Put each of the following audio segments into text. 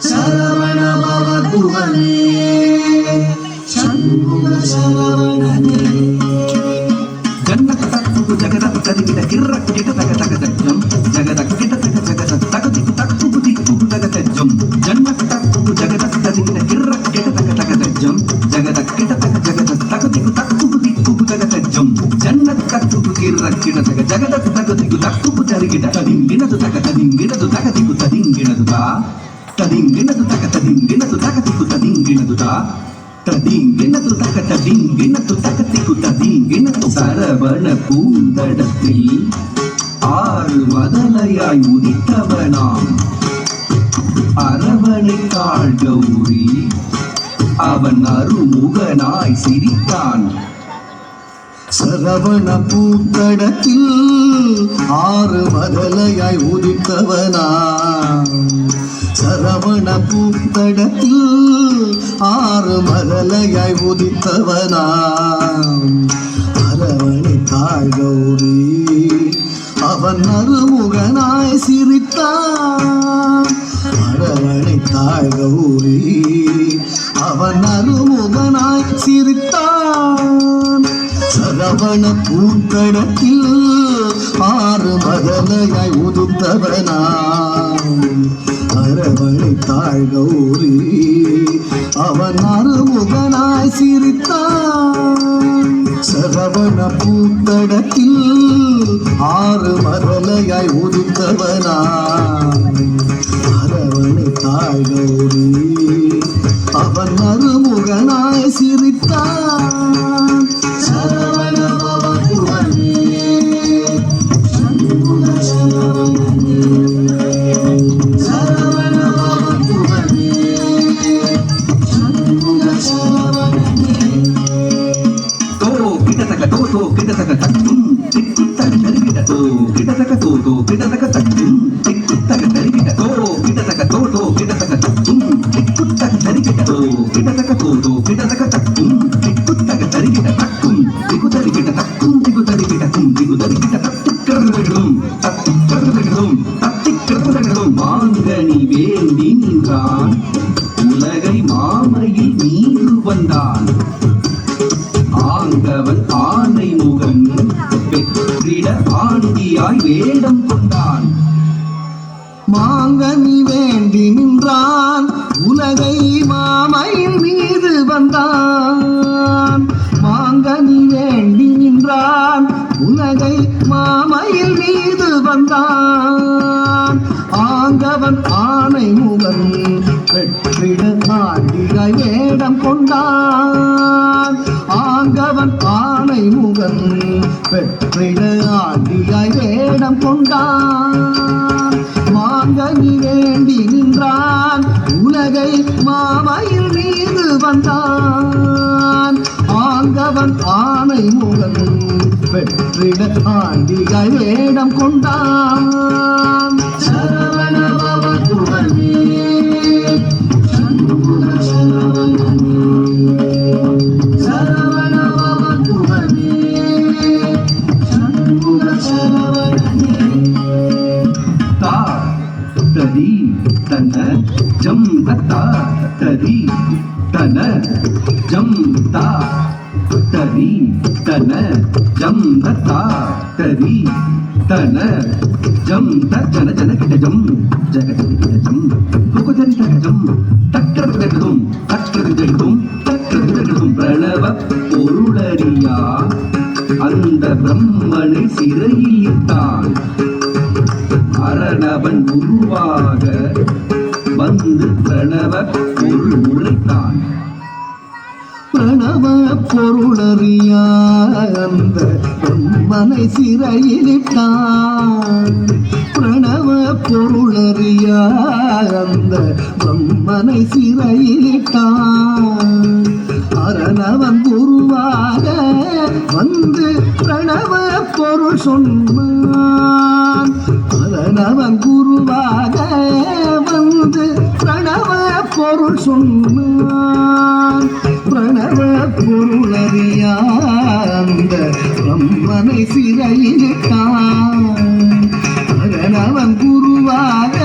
Sarvana Bhava Guvane Shambhu Sarvana ತೆಗು ತಕ್ಕುಪು ದಿಕ್ಕುಪು ತಗತ ಜಂಬು ಜನ್ನದ ಕತ್ತುಪು ಕೀರ್ರ ಕಿಡ ತಗ ಜಗದ ತಗ ತೆಗು ತಕ್ಕುಪು ತರಿಗಿಡ ತದಿಂಗಿಡದು ತಗ ತದಿಂಗಿಡದು ತಗ ತಿಗು ತದಿಂಗಿಡದು ತಾ ತದಿಂಗಿಡದು ತಗ ತದಿಂಗಿಡದು ತಗ ತಿಗು ತದಿಂಗಿಡದು ತಾ ததீங்கெனது தக ததீங்கெனது தகத்திக்கு ததீங்கெனது சரவண பூந்தடத்தில் ஆறு மதலையாய் உதித்தவனாம் அரவணைக்காள் கௌரி அவன் அருமுகனாய் சிரித்தான். சரவண பூத்தடத்தில் ஆறு மதலையாய் உதித்தவனா. சரவண பூத்தடத்தில் ஆறு மதலையாய் உதித்தவனா. அரவணை தாழ் கௌரி அவன் அருமுகனாய் சிரித்தான். அரவணை தாழ் கௌரி அவன் அருமுகனாய் சிரித்தான். சரவண பூக்கடத்தில் ஆறு மதலையாய் உதுத்தவனாம் அரவணை தாழ் கௌரி அவன் அருமுகனாய் சிரித்தான். சரவண பூத்தடத்தில் ஆறு மதலையாய் உதித்தவனாம் அரவணை தாழ் கௌரி அருமுகனாய் மாங்கனி வேண்டி நின்றான். உலகை மாமையின் மீது வந்தான். மாங்கனி வேண்டி நின்றான். உலகை மாமையில் மீது வந்தான். ஆங்கவன் ஆனை முகன் வெற்றிட ஆண்டியாய் வேடம் கொண்டான். ஆங்கவன் ஆனை முகன் வெற்றிட ஆண்டியாய் வேடம் கொண்டான். மாங்கனி வேண்டி நின்றான். உலகை மாமையில் மீது வந்தான். ஆங்கவன் ஆனை முகன் பெற்றிட ஆண்டியாய் வேடம் கொண்டான். ததி தன ஜம் தத்தா ததி தன ஜம் தா ததி தன ஜம் தத்தா ததி தன ஜம் த ஜன ஜன கிட ஜம் ஜகஜம் கிட ஜம். துகுதரி தகஜம் தக்கரது தகதும் தக்கரது தகதும் தக்கரது தகதும் பிரணவ பொருளறியா அந்த பிரம்மனை சிறையில் இட்டான். அரணவன் உருவாக வந்து பிரணவ பொருள் உரைத்தான் பிரணவ பொருளறியா அந்த பிரம்மனை சிறையிலிட்டான். பிரணவ பொருளறியா அந்த பிரம்மனை சிறையிலிட்டான். அரணவன் குருவாக வந்து பிரணவ பொருள் சொன்னான். அரணவன் குருவாக வந்து பிரணவ பொருள் சொன்னான். பிரணவ பொருளறியா அந்த பிரம்மனை சிறையிலிட்டான் அரணவன் குருவாக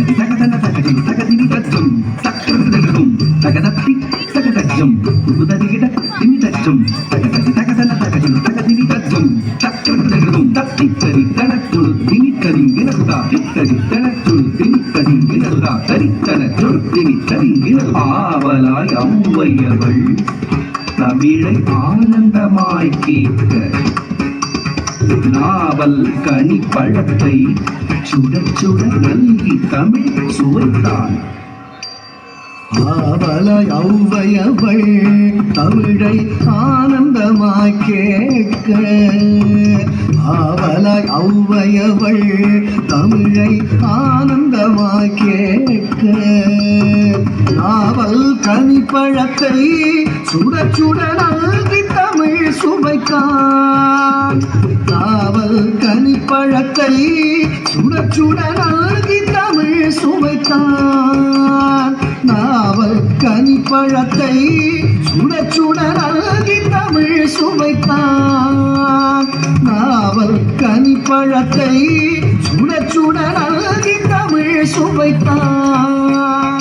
தகதடி தகதன தகதி தகதிரி தஜம் தக்கரதகதும் தகதட்டி தகதஜம் புகுதடிகிட திமிதஜம் தகதடி தகதன தகதி தகதிரி தஜம் தக்கரதகதும் தத்தித்தரி தனச்சுடு திமித்தரி வினகுதா தித்தரி தனச்சுடு திமித்தரி வினகுதா தரித்தனச்சுடு திமித்தரி வினகு ஆவலாய் அவ்வையவள் தமிழை ஆனந்தமாய் கேட்க நாவல் கனி பழத்தை சுட சுட நல்கி தமிழ் சுவைத்தான். ஆவல ஔவையவள் தமிழை ஆனந்தமாய் கேட்க. ஆவல ஔவையவள் தமிழை ஆனந்தமாய் கேட்க. நாவல் கனிப்பழத்தை சுட சுட நல்கி தமிழ் சுவைத்தான் நாவல் கனிப்பழத்தை சுட சுட நல்கி தமிழ் சுவைத்தான் நாவல் கனிப்பழத்தை சுட சுட நல்கி தமிழ் சுவைத்தான் நாவல் கனிப்பழத்தை சுட சுட நல்கி தமிழ் சுவைத்தான்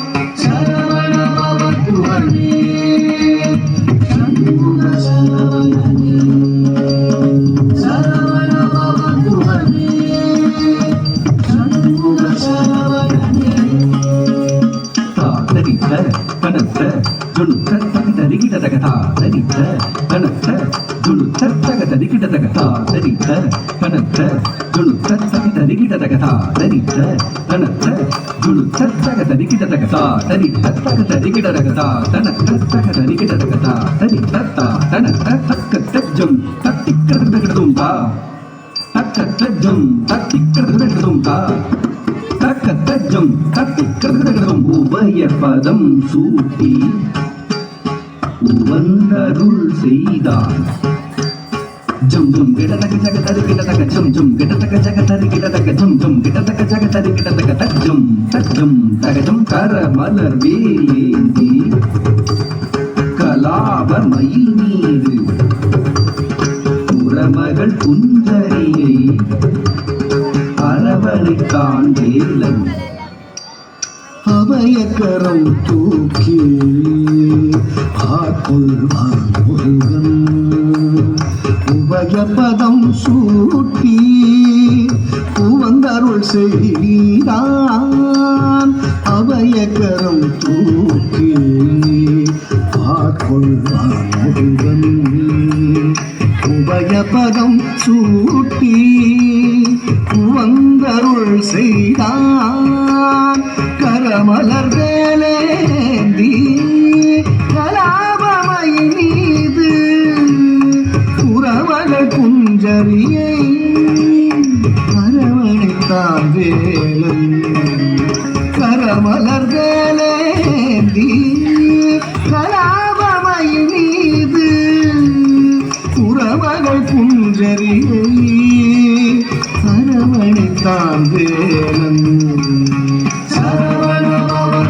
தரித்த கனத்த ஜுணுத்த தகிதரிகிட தகதா தரித்த கனத்த ஜுணுத்த தகதரிகிட தகதா தரித்த தகதரிகிட தகதா தனத்த தகதரிகிட தகதா தரித்த தனத்த தக்க தஜ்ஜம் தத்திக்கிறதும் தா தக்க தஜ்ஜம் தத்திக்கிறதும் தா தக்கத்தஜம் தத்திக்கிறதும் உபய பதம் சூட்டி உவந்தருள் செய்தான் ஜம் ஜம் கிடதக ஜக தரு கிடதக ஜம் ஜம் கிடதக ஜக தரு கிடதக ஜம் ஜம் கிடதக ஜக தரு கிடதக தஜம் தஜம் தகஜம் கர மலர் வேலேந்தி கலாப மயில் மீது புறமகள் குஞ்சரியை அரவணைத்தான் வேலன். அபயக்கரம் தூக்கி ஆட்கொள்வான் முருகன் உபயபதம் சூட்டி பூவந்தருள் செய்தான் அபயக்கரம் தூக்கி பார்க்கொள்வான் முருகன். உபயபதம் சூட்டி புறமகள் குஞ்சரியை அரவணைத்தான் வேலன் சரவணபவன்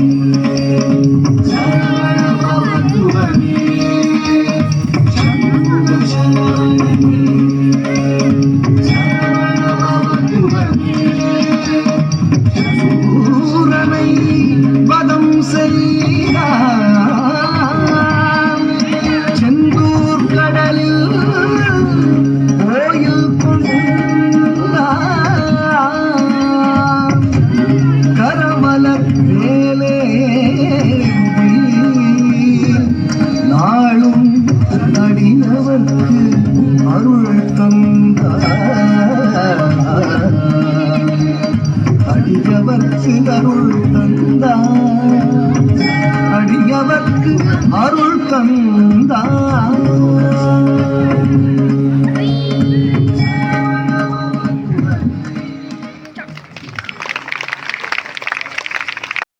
கடலில்